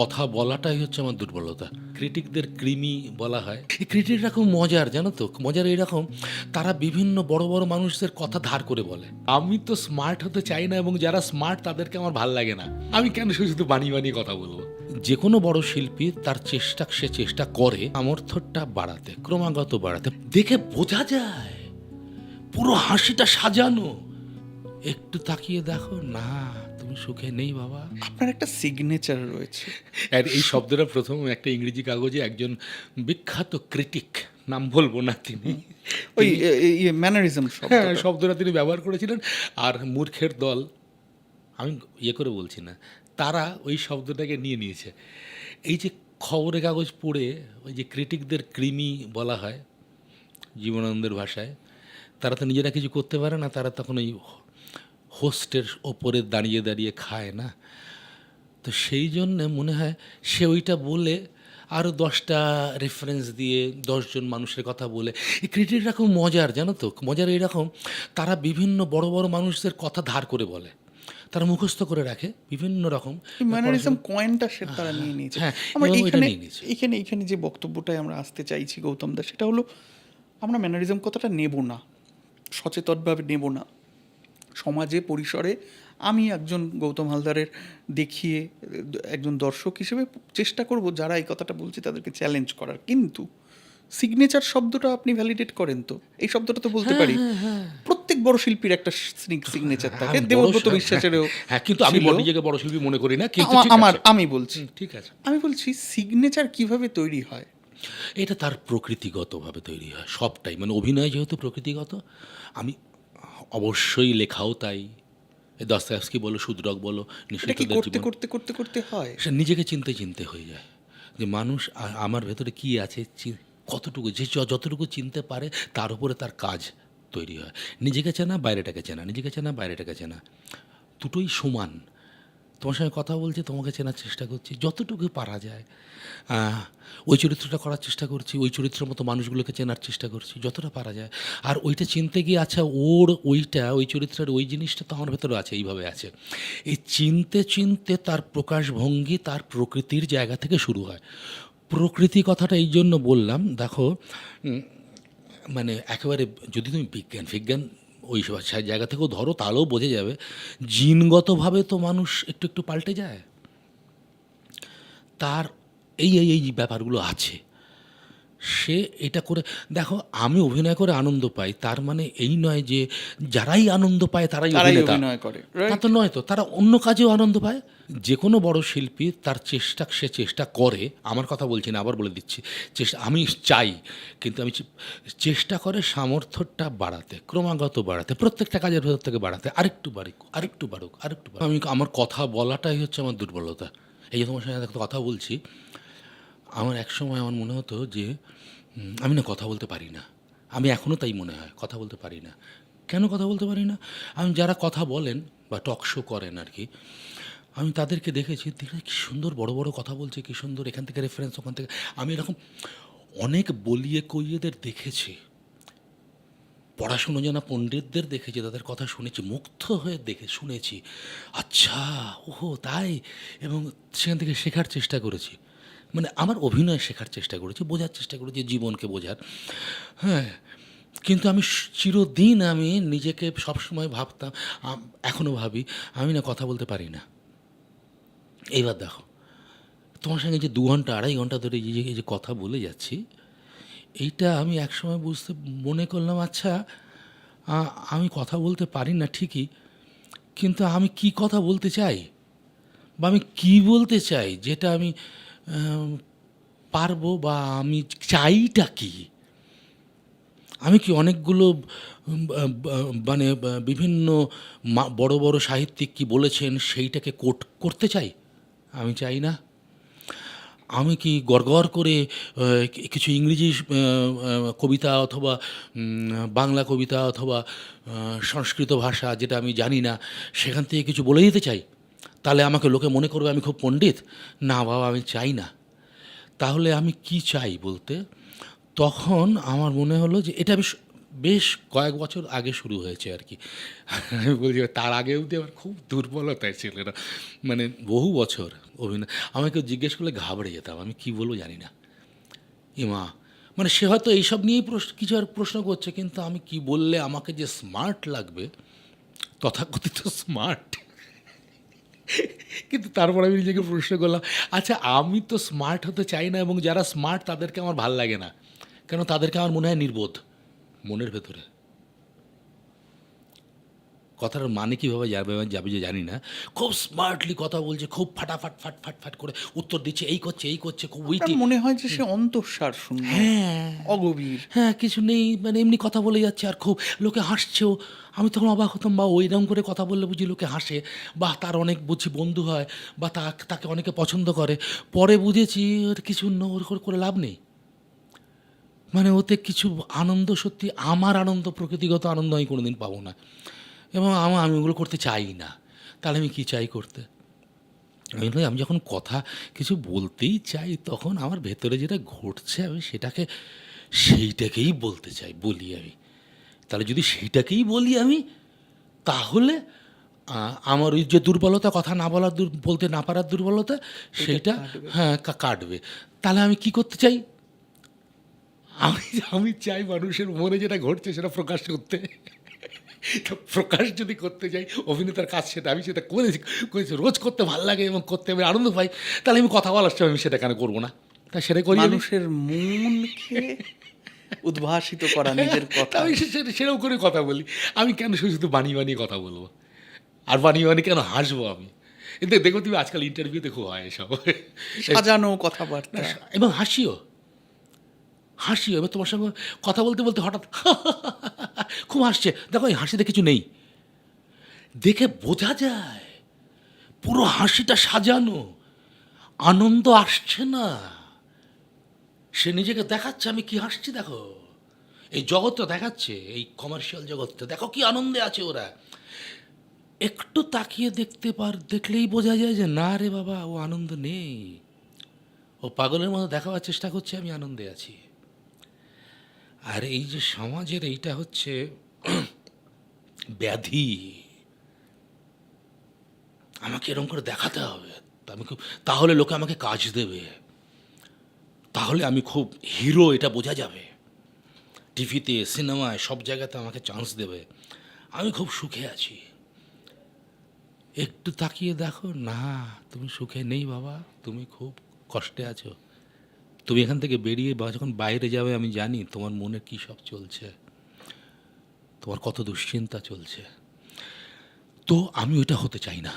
কথা বলাটাই হচ্ছে আমার দুর্বলতা। ক্রিটিকদের কৃমি বলা হয়। ক্রিটিকরা খুব মজার, জানো তো? মজার এরকম, তারা বিভিন্ন বড় বড় মানুষদের কথা ধার করে বলে। আমি তো স্মার্ট হতে চাই না এবং যারা স্মার্ট তাদেরকে আমার ভালো লাগে না। আমি কেন শুধু বানিয়ে বানিয়ে কথা বলব? যে কোনো বড় শিল্পী তার চেষ্টা, সে চেষ্টা করে সামর্থ্যটা বাড়াতে, ক্রমাগত বাড়াতে। দেখে বোঝা যায়, পুরো হাসিটা সাজানো। একটু তাকিয়ে দেখো, না। তুমি সুখে নেই বাবা। আপনার একটা সিগনেচার রয়েছে। আর এই শব্দটা প্রথম একটা ইংরেজি কাগজে একজন বিখ্যাত ক্রিটিক নাম বলব না তিনি। ওই ম্যানারিজম হ্যাঁ শব্দটা। তিনি ব্যবহার করেছিলেন। আর মূর্খের দল আমি ইয়ে করে বলছি না তারা ওই শব্দটাকে নিয়ে নিয়েছে। এই যে খবরের কাগজ পড়ে ওই যে ক্রিটিকদের কৃমি বলা হয় জীবনানন্দের ভাষায় তারা তো নিজেরা কিছু করতে পারে না তারা তখন ওই হোস্টের ওপরে দাঁড়িয়ে দাঁড়িয়ে খায় না। তো সেই জন্যে মনে হয় সে ওইটা বলে আরও দশটা রেফারেন্স দিয়ে দশজন মানুষের কথা বলে। এই ক্রিটিকরা খুব মজার জানো তো? মজার এরকম তারা বিভিন্ন বড় বড় মানুষদের কথা ধার করে বলে। তারা মুখস্থ করে রাখে বিভিন্ন রকম কয়েনটা সে তারা নিয়ে নিয়েছে। হ্যাঁ, আমরা এখানে। এখানে এখানে যে বক্তব্যটাই আমরা আসতে চাইছি গৌতম দা সেটা হলো আমরা ম্যানারিজম কথাটা নেব না। সচেতনভাবে নেব না। সমাজে পরিসরে আমি একজন গৌতম হালদারের দেখিয়ে একজন দর্শক হিসেবে চেষ্টা করব যারা এই কথাটা বলছে তাদেরকে চ্যালেঞ্জ করার। কিন্তু সিগনেচার শব্দটা আপনি ভ্যালিডেট করেন তো? এই শব্দটা তো বলতে পারি। প্রত্যেক বড় শিল্পীর একটা সিগনেচার থাকে। হ্যাঁ, দেবব্রত বিশ্বাসেরও হ্যাঁ কিন্তু আমি নিজেকে বড় শিল্পী মনে করি না কিন্তু আমার আমি বলছি। ঠিক আছে। আমি বলছি সিগনেচার কীভাবে তৈরি হয়? এটা তার প্রকৃতিগতভাবে তৈরি হয় সবটাই। মানে অভিনয় যেহেতু প্রকৃতিগত আমি অবশ্যই লেখাও তাই। দস্তায়স্কি বলো সুদ্রক বলো করতে করতে করতে করতে হয়? সে নিজেকে চিনতে চিনতে হয়ে যায়। যে মানুষ আমার ভেতরে কি আছে কতটুকু যে য- যতটুকু চিনতে পারে তার উপরে তার কাজ তৈরি হয়। নিজেকে চেনা বাইরেটাকে চেনা নিজেকে চেনা বাইরেটাকে চেনা। দুটোই সমান। তোমার সঙ্গে কথা বলছি, তোমাকে চেনার চেষ্টা করছি, যতটুকু পারা যায়। ওই চরিত্রটা করার চেষ্টা করছি, ওই চরিত্রের মতো মানুষগুলোকে চেনার চেষ্টা করছি, যতটা পারা যায়। আর ওইটা চিনতে গিয়ে আচ্ছা ওর ওইটা, ওই চরিত্রের ওই জিনিসটা তো আমার ভেতরে আছে, এইভাবে আছে। এই চিনতে চিনতে তার প্রকাশভঙ্গি, তার প্রকৃতির জায়গা থেকে শুরু হয়। প্রকৃতি কথাটা এই জন্য বললাম, দেখো মানে একেবারে যদি তুমি বিজ্ঞান বিজ্ঞান ওই সব জায়গা থেকেও ধরো, তাহলেও বোঝা যাবে। জিনগতভাবে তো মানুষ একটু একটু পাল্টে যায়। তার এই এই এই ব্যাপারগুলো আছে। সে এটা করে দেখো আমি অভিনয় করে আনন্দ পাই তার মানে এই নয় যে যারাই আনন্দ পায় তারাই অভিনয় করে তা তো নয় তো তারা অন্য কাজেও আনন্দ পায়। যে কোনো বড় শিল্পী তার চেষ্টা সে চেষ্টা করে আমার কথা বলছি না আবার বলে দিচ্ছি চেষ্টা আমি চাই কিন্তু আমি চেষ্টা করে সামর্থ্যটা বাড়াতে ক্রমাগত বাড়াতে প্রত্যেকটা কাজের ভেতর থেকে বাড়াতে আরেকটু বাড়ুক আরেকটু বাড়ুক আরেকটু আমি আমার কথা বলাটাই হচ্ছে আমার দুর্বলতা। এই যে তোমার সঙ্গে কথা বলছি আমার এক সময় আমার মনে হতো যে আমি না কথা বলতে পারি না। আমি এখনও তাই মনে হয়, কথা বলতে পারি না। কেন কথা বলতে পারি না? আমি যারা কথা বলেন বা টক শো করেন আর কি, আমি তাদেরকে দেখেছি দেখে কি সুন্দর বড় বড় কথা বলছে, কি সুন্দর এখান থেকে রেফারেন্স ওখান থেকে। আমি এরকম অনেক বলিয়ে কইয়েদের দেখেছি। পড়াশুনো জানা পণ্ডিতদের দেখেছি, তাদের কথা শুনেছি, মুগ্ধ হয়ে দেখে শুনেছি। আচ্ছা ওহো, তাই। এবং সেখান থেকে শেখার চেষ্টা করেছি। মানে আমার অভিনয় শেখার চেষ্টা করেছি বোঝার চেষ্টা করেছি জীবনকে বোঝার। হ্যাঁ কিন্তু আমি চিরদিন আমি নিজেকে সবসময় ভাবতাম এখনও ভাবি আমি না কথা বলতে পারি না। এইবার দেখো তোমার সঙ্গে যে দু ঘণ্টা আড়াই ঘণ্টা ধরে এই যে কথা বলে যাচ্ছি এইটা আমি একসময় বুঝতে মনে করলাম আচ্ছা আমি কথা বলতে পারি না ঠিকই কিন্তু আমি কি কথা বলতে চাই? বা আমি কি বলতে চাই? যেটা আম, পারব বা আমি চাইটা কি? আমি কি অনেকগুলো মানে বিভিন্ন বড় বড় সাহিত্যিক কি বলেছেন সেইটাকে কোট করতে চাই? আমি চাই না। আমি কি গড়গড় করে কিছু ইংরেজি কবিতা অথবা বাংলা কবিতা অথবা সংস্কৃত ভাষা যেটা আমি জানি না, সেখান থেকে কিছু বলে দিতে চাই? তাহলে আমাকে লোকে মনে করবে আমি খুব পণ্ডিত? না বাবা, আমি চাই না। তাহলে আমি কি চাই বলতে? তখন আমার মনে হলো যে এটা স- বেশ কয়েক বছর আগে শুরু হয়েছে আর কি। আমি বলছি, তার আগে অবধি আমার খুব দুর্বলতায় ছেলেরা মানে বহু বছর অভিনয়। আমাকে জিজ্ঞেস করলে ঘাবড়ে যেতাম, আমি কি বলব জানি না। ইমা মানে সে হয়তো এইসব নিয়েই প্রশ্ন কিছু আর প্রশ্ন করছে, কিন্তু আমি কি বললে আমাকে যে স্মার্ট লাগবে, তথাকথিত স্মার্ট কিন্তু তারপর আমি নিজেকে প্রশ্ন করলাম আচ্ছা আমি তো স্মার্ট হতে চাই না এবং যারা স্মার্ট তাদেরকে আমার ভালো লাগে না। কেন তাদেরকে আমার মনে হয় নির্বোধ, মনের ভেতরে। কথার মানে কীভাবে যাবে যাবে যে জানি না। খুব স্মার্টলি কথা বলছে খুব ফাটাফাট ফাট ফাট ফাট করে উত্তর দিচ্ছে এই করছে এই করছে খুব উইটি মনে হয় যে সে অন্তঃসার শূন্য হ্যাঁ। অগভীর। হ্যাঁ কিছু নেই মানে এমনি কথা বলে যাচ্ছে আর খুব লোকে হাসছেও আমি তখন অবাক হতাম বা ওইরকম করে কথা বললে বুঝি লোকে হাসে। বা তার অনেক বুঝি বন্ধু হয় বা তা তাকে অনেকে পছন্দ করে। পরে বুঝেছি ওর কিছু ন- ওর করে- করে লাভ নেই। মানে ওতে কিছু আনন্দ সত্যি আমার আনন্দ প্রকৃতিগত আনন্দ আমি কোনোদিন পাবো না। এবং আমার আমি ওগুলো করতে চাই না। তাহলে আমি কী চাই করতে? আমি আমি যখন কথা কিছু বলতেই চাই তখন আমার ভেতরে যেটা ঘটছে আমি সেটাকে সেইটাকেই বলতে চাই বলি আমি। তাহলে যদি সেইটাকেই বলি আমি তাহলে আমার ওই যে দুর্বলতা কথা না বলার বলতে না পারার দুর্বলতা সেইটা হ্যাঁ কাটবে। তাহলে আমি কি করতে চাই? আমি আমি চাই মানুষের মনে যেটা ঘটছে সেটা প্রকাশ করতে। তো প্রকাশ যদি করতে যাই অভিনেতার কাজ সেটা আমি সেটা করেছি করেছি রোজ করতে ভালো লাগে এবং করতে আমি আনন্দ পাই তাহলে আমি কথা বলার সময় আমি সেটা কেন করব না? তা সেটা করি মানুষের মনকে উদ্ভাসিত করা নিজের কথা। আমি সেরকম করে কথা বলি। আমি কেন শুধু শুধু বানিয়ে বানিয়ে কথা বলব? আর বানিয়ে বানিয়ে কেন হাসবো আমি? কিন্তু দেখো তুমি আজকাল ইন্টারভিউতে খুব হয় এসব। সাজানো কথাবার্তা। এবং হাসিও। হাসিও এবার তোমার সঙ্গে কথা বলতে বলতে হঠাৎ খুব হাসছে। দেখো, এই হাসিতে কিছু নেই। দেখে বোঝা যায়, পুরো হাসিটা সাজানো। আনন্দ আসছে না। সে নিজেকে দেখাচ্ছে, আমি কি হাসছি দেখো। এই জগৎটা দেখাচ্ছে, এই কমার্শিয়াল জগৎটা। দেখো কি আনন্দে আছে ওরা। একটু তাকিয়ে দেখতে পার, দেখলেই বোঝা যায় যে, না রে বাবা, ও আনন্দ নেই। ও পাগলের মতো দেখাবার চেষ্টা করছে, আমি আনন্দে আছি। আর এই যে সমাজের এইটা হচ্ছে ব্যাধি, আমাকে এরকম করে দেখাতে হবে। আমি খুব, তাহলে লোকে আমাকে কাজ দেবে। তাহলে আমি খুব হিরো, এটা বোঝা যাবে। টিভিতে, সিনেমায়, সব জায়গাতে আমাকে চান্স দেবে। আমি খুব সুখে আছি। একটু তাকিয়ে দেখো, না, তুমি সুখে নেই বাবা, তুমি খুব কষ্টে আছো। তুমি এখান থেকে বেরিয়ে বা যখন বাইরে যাবে, আমি জানি তোমার মনে কী সব চলছে। তোমার কত দুশ্চিন্তা চলছে। তো আমি ওইটা হতে চাই না।